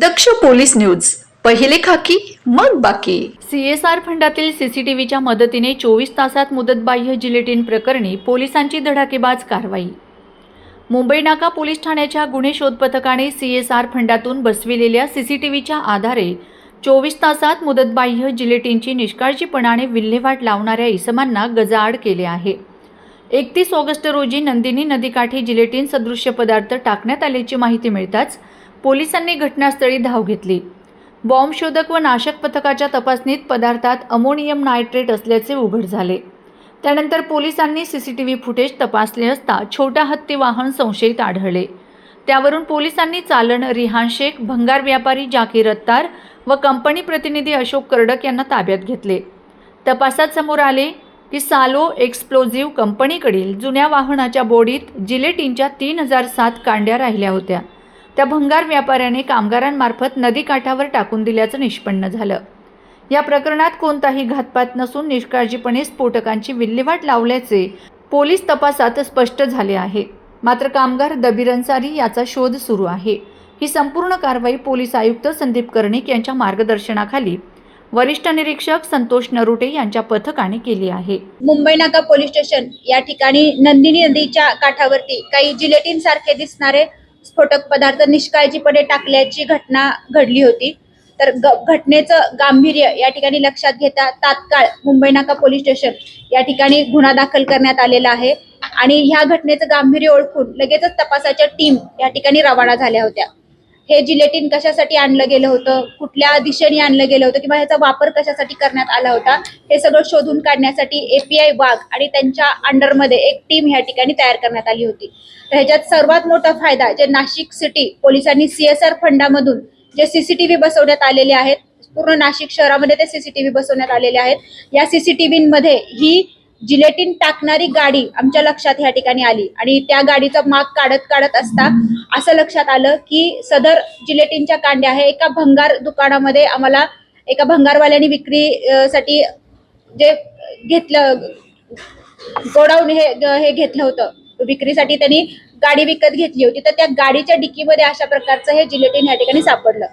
दक्ष police news. पहिले खाकी मग बाकी. सी एस आर फंडातील सीसीटीव्हीच्या मदतीने चोवीस तासात मुदतबाह्य जिलेटिन प्रकरणी पोलिसांची धडाकेबाज कारवाई. मुंबई नाका पोलीस ठाण्याच्या गुन्हे शोध पथकाने सी एस आर फंडातून बसविलेल्या सीसीटीव्हीच्या आधारे चोवीस तासात मुदतबाह्य जिलेटिनची निष्काळजीपणाने विल्हेवाट लावणाऱ्या इसमांना गजाआड केले आहे. एकतीस ऑगस्ट रोजी नंदिनी नदीकाठी जिलेटिन सदृश्य पदार्थ टाकण्यात आल्याची माहिती मिळताच पोलिसांनी घटनास्थळी धाव घेतली. बॉम्ब शोधक व नाशक पथकाच्या तपासणीत पदार्थात अमोनियम नायट्रेट असल्याचे उघड झाले. त्यानंतर पोलिसांनी C C T V footage तपासले असता छोटा हत्ती वाहन संशयित आढळले. त्यावरून पोलिसांनी चालण रिहान शेख भंगार व्यापारी जाकीर अत्तार व कंपनी प्रतिनिधी अशोक कर्डक यांना ताब्यात घेतले. तपासात समोर आले की सालो एक्सप्लोझिव्ह कंपनीकडील जुन्या वाहनाच्या बोडीत जिलेटिनच्या तीन हजार सात कांड्या राहिल्या होत्या. त्या भंगार व्यापाऱ्याने कामगारांमार्फत नदीकाठावर टाकून दिल्याचं निष्पन्न झालं. या प्रकरणात कोणताही घातपात नसून निष्काळजीपणे स्फोटकांची विल्हेवाट लावल्याचे पोलीस तपासात स्पष्ट झाले आहे. मात्र कामगार दबीर अन्सारी याचा शोध सुरू आहे. ही संपूर्ण कारवाई पोलीस आयुक्त संदीप कर्णिक यांच्या मार्गदर्शनाखाली वरिष्ठ निरीक्षक संतोष नरुटे यांच्या पथकाने केली आहे. मुंबई नाका पोलीस स्टेशन या ठिकाणी नंदिनी नदीच्या काठावरती काही जिलेटिन सारखे दिसणारे स्फोटक पदार्थ निष्काळजीपणे टाकल्याची घटना घडली होती. तर घटनेचं गांभीर्य या ठिकाणी लक्षात घेता तात्काळ मुंबई नाका पोलीस स्टेशन या ठिकाणी गुन्हा दाखल करण्यात आलेला आहे. आणि ह्या घटनेचं गांभीर्य ओळखून लगेचच तपासाच्या टीम या ठिकाणी रवाना झाल्या होत्या. हे जिलेटिन कशासाठी आणलं गेलं होतं? कुठल्या दिशेने आणलं गेलं होतं? किंवा ह्याचा वापर कशासाठी करण्यात आला होता? हे सगळं शोधून काढण्यासाठी एपीआय वाघ आणि त्यांच्या अंडरमध्ये एक टीम ह्या ठिकाणी तयार करण्यात आली होती. तर ह्याच्यात सर्वात मोठा फायदा जे नाशिक सिटी पोलिसांनी सीएसआर फंडामधून जे सीसीटीव्ही बसवण्यात आलेले आहेत पूर्ण नाशिक शहरामध्ये ते सीसीटीव्ही बसवण्यात आलेले आहेत. या सीसीटीव्हीमध्ये ही जिलेटिन टाकणारी गाडी आमच्या लक्षात ह्या ठिकाणी आली. आणि त्या गाडीचा माग काढत काढत असता असं लक्षात आलं की सदर जिलेटिनच्या कांड्या हे एका भंगार दुकानामध्ये आम्हाला एका भंगारवाल्याने विक्री साठी जे घेतलं गोडाऊन हे हे घेतलं होतं. विक्रीसाठी त्यांनी गाडी विकत घेतली होती. तर त्या गाडीच्या डिक्कीमध्ये अशा प्रकारचं हे जिलेटिन या ठिकाणी सापडलं.